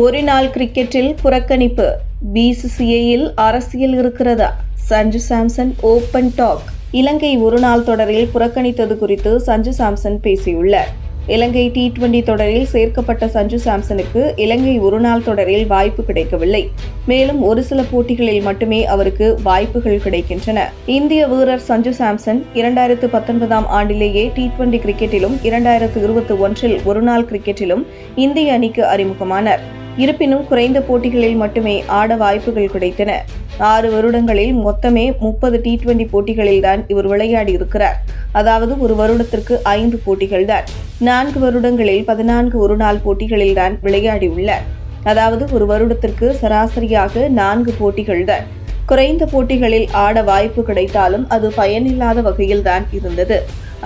ஒரு நாள் கிரிக்கெட்டில் புறக்கணிப்பு. பிசிசிஐயில் அரசியல் இருக்கிறதா? சஞ்சு சாம்சன் ஓபன் டாக் இலங்கை ஒருநாள் தொடரில் புறக்கணித்தது குறித்து சஞ்சு சாம்சன் பேசியுள்ளார். இலங்கை டி டுவெண்டி தொடரில் சேர்க்கப்பட்ட சஞ்சு சாம்சனுக்கு இலங்கை ஒருநாள் தொடரில் வாய்ப்பு கிடைக்கவில்லை. மேலும் ஒரு சில போட்டிகளில் மட்டுமே அவருக்கு வாய்ப்புகள் கிடைக்கின்றன. இந்திய வீரர் சஞ்சு சாம்சன் இரண்டாயிரத்து பத்தொன்பதாம் ஆண்டிலேயே டி டுவெண்டி கிரிக்கெட்டிலும் இரண்டாயிரத்து இருபத்தி ஒன்றில் ஒருநாள் கிரிக்கெட்டிலும் இந்திய அணிக்கு அறிமுகமானார். இருப்பினும் குறைந்த போட்டிகளில் மட்டுமே ஆட வாய்ப்புகள் கிடைத்தன. ஆறு வருடங்களில் மொத்தமே முப்பது டி டுவெண்டி போட்டிகளில்தான் இவர் விளையாடி இருக்கிறார் அதாவது ஒரு வருடத்திற்கு ஐந்து போட்டிகள் தான். நான்கு வருடங்களில் பதினான்கு ஒருநாள் போட்டிகளில்தான் விளையாடியுள்ளார். அதாவது ஒரு வருடத்திற்கு சராசரியாக நான்கு போட்டிகள் தான். குறைந்த போட்டிகளில் ஆட வாய்ப்பு கிடைத்தாலும் அது பயனில்லாத வகையில்தான் இருந்தது.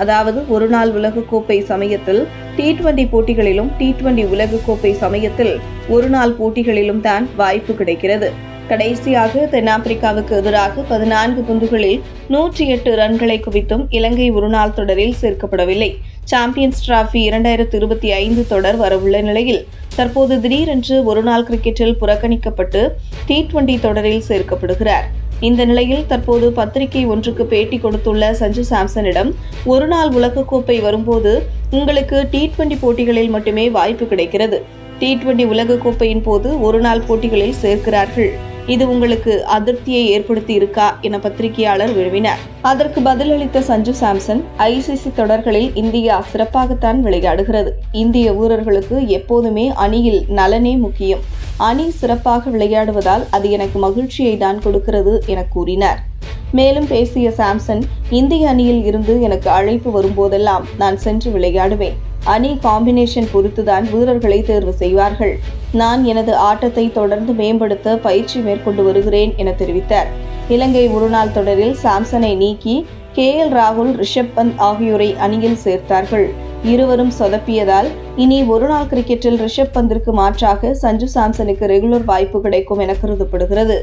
அதாவது ஒருநாள் உலகக்கோப்பை சமயத்தில் டி டுவெண்டி போட்டிகளிலும் டி டுவெண்டி உலகக்கோப்பை சமயத்தில் ஒருநாள் போட்டிகளிலும் தான் வாய்ப்பு கிடைக்கிறது. கடைசியாக தென்னாப்பிரிக்காவுக்கு எதிராக பதினான்கு பந்துகளில் நூற்றி எட்டு ரன்களை குவித்தும் இலங்கை ஒருநாள் தொடரில் சேர்க்கப்படவில்லை. சாம்பியன்ஸ் டிராபி இரண்டாயிரத்து இருபத்தி ஐந்து தொடர் வரவுள்ள நிலையில் தற்போது திடீரென்று ஒருநாள் கிரிக்கெட்டில் புறக்கணிக்கப்பட்டு டி டுவெண்டி தொடரில் சேர்க்கப்படுகிறார். இந்த நிலையில் தற்போது பத்திரிகை ஒன்றுக்கு பேட்டி கொடுத்துள்ள சஞ்சு சாம்சனிடம் ஒருநாள் உலகக்கோப்பை வரும்போது உங்களுக்கு டி டுவெண்டி போட்டிகளில் மட்டுமே வாய்ப்பு கிடைக்கிறது. டி டுவெண்டி உலகக்கோப்பையின் போது ஒருநாள் போட்டிகளில் சேர்க்கிறார்கள். இது உங்களுக்கு அதிருப்தியை ஏற்படுத்தி இருக்கா என பத்திரிகையாளர் விரும்பினார் அதற்கு பதிலளித்த சஞ்சு சாம்சன் ஐசிசி தொடர்களில் இந்தியா சிறப்பாகத்தான் விளையாடுகிறது. இந்திய வீரர்களுக்கு எப்போதுமே அணியில் நலனே முக்கியம். அணி சிறப்பாக விளையாடுவதால் அது எனக்கு மகிழ்ச்சியை தான் கொடுக்கிறது என கூறினார். மேலும் பேசிய சாம்சன் இந்திய அணியில் இருந்து எனக்கு அழைப்பு வரும்போதெல்லாம் நான் சென்று விளையாடுவேன். அணி காம்பினேஷன் பொறுத்துதான் வீரர்களை தேர்வு செய்வார்கள். நான் எனது ஆட்டத்தை தொடர்ந்து மேம்படுத்த பயிற்சி மேற்கொண்டு வருகிறேன் என தெரிவித்தார். இலங்கை ஒருநாள் தொடரில் சாம்சனை நீக்கி கே எல் ராகுல் ரிஷப் பந்த் ஆகியோரை அணியில் சேர்த்தார்கள். இருவரும் சொதப்பியதால் இனி ஒருநாள் கிரிக்கெட்டில் ரிஷப் பந்திற்கு மாற்றாக சஞ்சு சாம்சனுக்கு ரெகுலர் வாய்ப்பு கிடைக்கும் என கருதப்படுகிறது.